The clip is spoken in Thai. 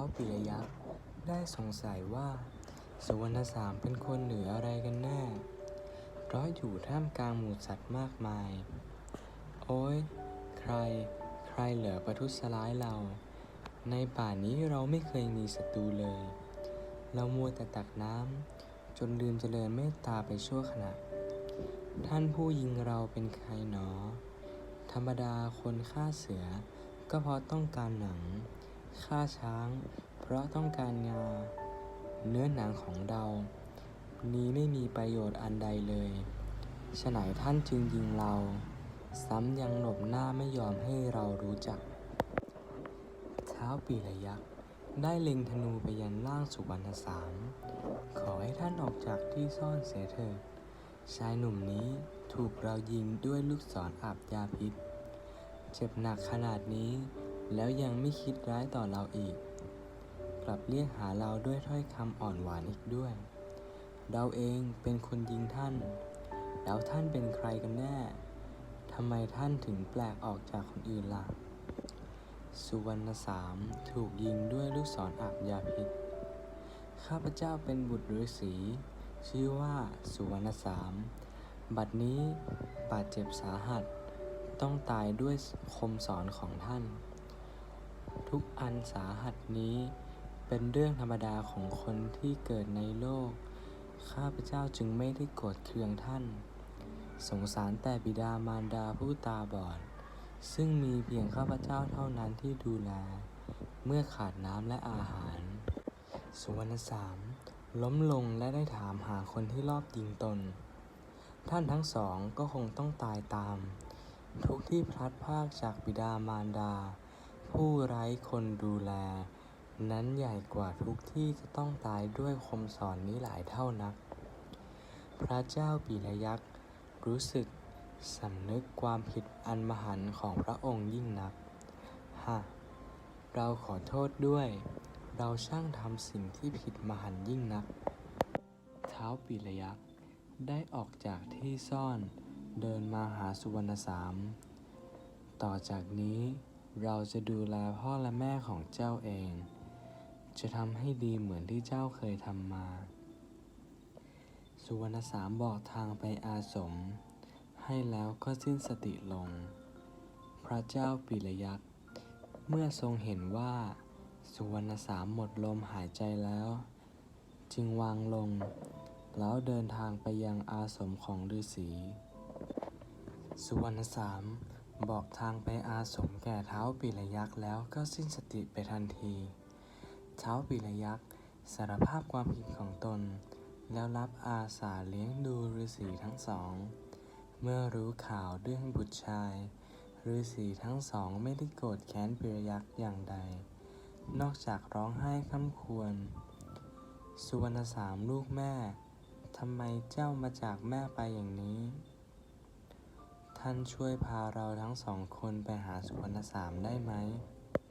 าวปิยยักษ์ได้สงสัยว่า สุวรรณสามเป็นคนเหนืออะไรกันแน่เพราะอยู่ท่ามกลางหมู่สัตว์มากมาย โอ้ยใคร ใครเหลือประทุษร้ายเรา ในป่านี้เราไม่เคยมีศัตรูเลย เรามัวแต่ตักน้ำจนลืมเจริญเมตตาไปชั่วขณะ ท่านผู้ยิงเราเป็นใครหนอ ธรรมดาคนฆ่าเสือก็เพราะต้องการหนัง ฆ่าช้าง เพราะต้องการงา เนื้อหนังของเรา นี้ไม่มีประโยชน์อันใดเลยฉไหนท่านจึงยิงเรา ซ้ำยังหนบหน้าไม่ยอมให้เรารู้จัก เท้าปีละยักษ์ได้เล็งธนูไปยันล่างสุวรรณสาม ขอให้ท่านออกจากที่ซ่อนเสียเถิด ชายหนุ่มนี้ถูกเรายิงด้วยลูกศรอาบยาพิษ เจ็บหนักขนาดนี้ แล้วยังไม่คิดร้ายต่อเราอีก กลับเรียกหาเราด้วยถ้อยคำอ่อนหวานอีกด้วย เราเองเป็นคนยิงท่าน แล้วท่านเป็นใครกันแน่ทำไมท่านถึงแปลกออกจากคนอื่นล่ะ สุวรรณสามถูกยิงด้วยลูกศรอาบยาพิษ ข้าพเจ้าเป็นบุตรฤาษีชื่อว่าสุวรรณสาม บัดนี้บาดเจ็บสาหัส ต้องตายด้วยคมสอนของท่าน ทุกอันสาหัสนี้ เป็นเรื่องธรรมดาของคนที่เกิดในโลก ข้าพเจ้าจึงไม่ได้โกรธเคืองท่าน สงสารแต่บิดามารดาผู้ตาบอด ซึ่งมีเพียงข้าพเจ้าเท่านั้นที่ดูแล เมื่อขาดน้ำและอาหาร สุวรรณสามล้มลงและได้ถามหาคนที่รอบยิงตน ท่านทั้งสองก็คงต้องตายตาม ทุกที่พลัดพรากจากบิดามารดา ผู้ไร้คนดูแล นั้นใหญ่กว่าทุกที่จะต้องตายด้วยคมสอนนี้หลายเท่านัก พระเจ้าปีละยักษ์รู้สึกสำนึกความผิดอันมหันต์ของพระองค์ยิ่งนัก ฮะ เราขอโทษด้วย เราช่างทำสิ่งที่ผิดมหันต์ยิ่งนัก เท้าวปีละยักษ์ได้ออกจากที่ซ่อนเดินมาหาสุวรรณสาม ต่อจากนี้ เราจะดูแลพ่อและแม่ของเจ้าเอง จะทำให้ดีเหมือนที่เจ้าเคยทำมา สุวรรณสามบอกทางไปอาสม ให้แล้วก็สิ้นสติลง พระเจ้าปิลยักษ์เมื่อทรงเห็นว่า สุวรรณสามหมดลมหายใจแล้ว จึงวางลง แล้วเดินทางไปยังอาสมของฤาษี สุวรรณสาม บอกทางไปอาสมแก่เท้าปิลยักษ์แล้วก็สิ้นสติไปทันที เท้าปิลยักษ์สารภาพความผิดของตน แล้วรับอาสาเลี้ยงดูฤาษีทั้งสอง เมื่อรู้ข่าวเรื่องบุตรชายฤาษีทั้งสองไม่ได้โกรธแค้นปิลยักษ์อย่างใด นอกจากร้องไห้คำควร สุวรรณสามลูกแม่ทำไมเจ้ามาจากแม่ไปอย่างนี้ ท่านช่วยพาเราทั้งสองคนไปหาสุวรรณสามได้ไหม